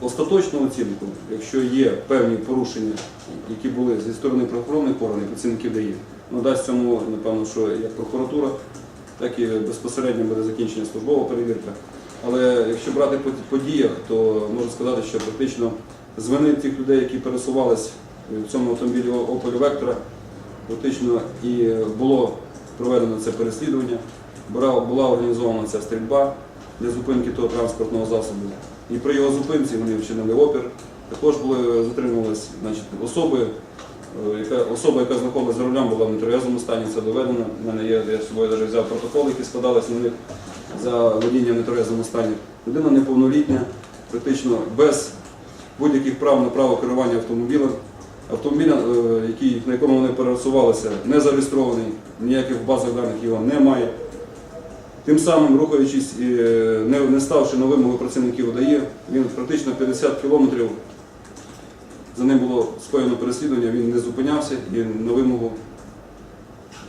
остаточну оцінку, якщо є певні порушення, які були зі сторони правоохоронних органів, працівників ДАІ, ну дасть цьому, напевно, що як прокуратура, так і безпосередньо буде закінчення службова перевірка. Але якщо брати по діях, то можу сказати, що практично з вини тих людей, які пересувались в цьому автомобілі Opel Vectra, практично і було проведено це переслідування, була організована ця стрільба для зупинки того транспортного засобу. І при його зупинці вони вчинили опір. Також були затримувались значить, особи, е, яка, особа, яка знаходилася за рулем, була в нетверезому стані, це доведено. У мене є, я з собою навіть взяв протоколи, які складались на них за водіння в нетверезому стані. Людина неповнолітня, практично без будь-яких прав на право керування автомобілем. Автомобіль, е, на якому вони пересувалися, не зареєстрований, ніяких базах даних його немає. Тим самим, рухаючись е, не ставши на вимоги працівників ОДАЄ, він практично 50 кілометрів за ним було скоєно переслідування, він не зупинявся і на вимогу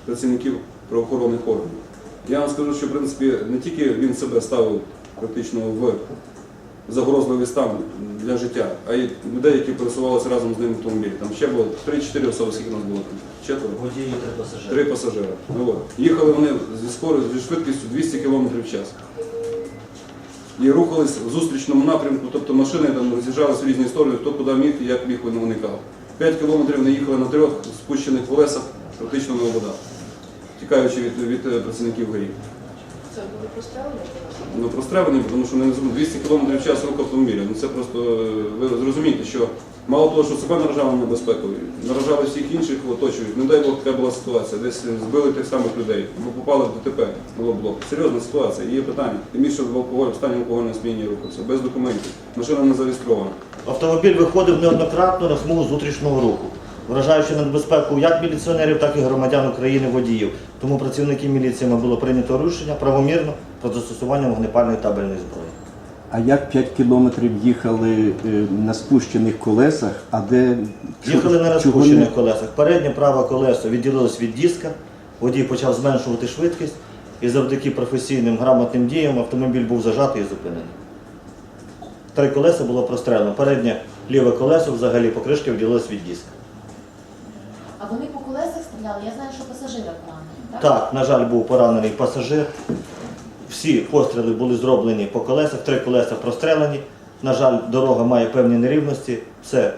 працівників правоохоронних органів. Я вам скажу, що в принципі не тільки він себе ставив практично в загрозливий стан для життя, а й людей, які пересувалися разом з ним в автомобілі. Там ще було 3-4 особи, скільки нас було там? Четверо. Водії три пасажири. Три пасажира. Ну, от. Їхали вони зі скоростю, зі швидкістю 200 км в час. І рухались в зустрічному напрямку, тобто машини там роз'їжджалися в різні сторони, хто куди міг і як міг вони уникав. 5 кілометрів вони їхали на трьох спущених колесах, практично на вода, тікаючи від, від е, працівників ГАІ. Це були прострелені? Ну, прострелені, тому що вони не 200 км в час рух автомобіля. Ну це просто е, ви зрозумієте, що мало того, що себе наражали на безпеку, наражали всіх інших оточують. Не дай Бог така була ситуація. Десь збили тих самих людей, або попали в ДТП, було блок. Серйозна ситуація, є питання. Тим більше в алкоголь, в стані алкогольного сп'яніння рухався, без документів. Машина не зареєстрована. Автомобіль виходив неоднократно на смугу зустрічного руху, вражаючи небезпеку як міліціонерів, так і громадян України водіїв. Тому працівники міліції було прийнято рішення правомірно про застосування вогнепальної табельної зброї. А як 5 кілометрів їхали е, на спущених колесах, а де Їхали на розпущених колесах. Переднє праве колесо відділилось від диска, водій почав зменшувати швидкість і завдяки професійним грамотним діям автомобіль був зажатий і зупинений. Три колеса було прострелено. Переднє ліве колесо взагалі покришки відділилось від диска. А вони по колесах стріляли? Я знаю, що пасажира поранені, так? Так, на жаль, був поранений пасажир. Всі постріли були зроблені по колесах, три колеса прострелені. На жаль, дорога має певні нерівності. Це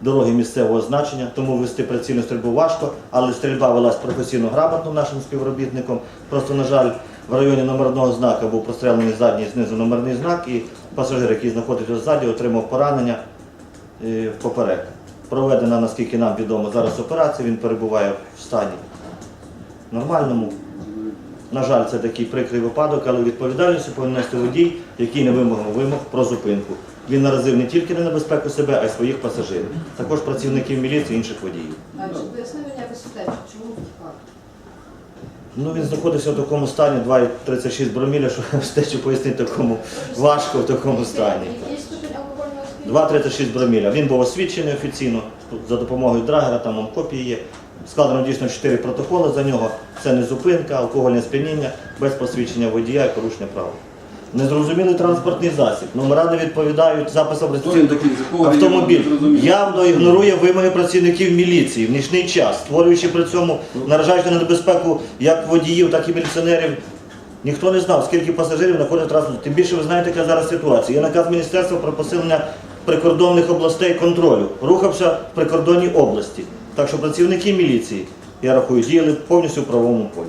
дороги місцевого значення, тому вести прицільну стрільбу важко, але стрільба велась професійно грамотно нашим співробітником. Просто, на жаль, в районі номерного знака був прострелений задній знизу номерний знак, і пасажир, який знаходиться ззаді, отримав поранення е, в поперек. Проведена, наскільки нам відомо, зараз операція, він перебуває в стані нормальному. На жаль, це такий прикрий випадок, але відповідальність повинен нести водій, який не вимагав вимог про зупинку. Він наразив не тільки на небезпеку себе, а й своїх пасажирів. Також працівників міліції і інших водіїв. А чи пояснили якось утечку? Чому втікали? Ну, він знаходився в такому стані 2,36 броміля, що встечу пояснити такому важко в такому стані. Який ступінь алкогольного сп'яніння? 2,36 броміля. Він був освідчений офіційно за допомогою драгера, там вам копії є. Складено дійсно 4 протоколи за нього. Це не зупинка, алкогольне сп'яніння, без посвідчення водія і порушення права. Незрозумілий транспортний засіб. Номера не відповідають записам Автомобіль явно ігнорує вимоги працівників міліції в нічний час, створюючи при цьому, наражаючи на небезпеку як водіїв, так і міліціонерів. Ніхто не знав, скільки пасажирів знаходить транспорт. Тим більше ви знаєте, яка зараз ситуація. Є наказ міністерства про посилення прикордонних областей контролю. Рухався в прикордонній області. Так що працівники міліції, я рахую, діяли повністю в правовому полі.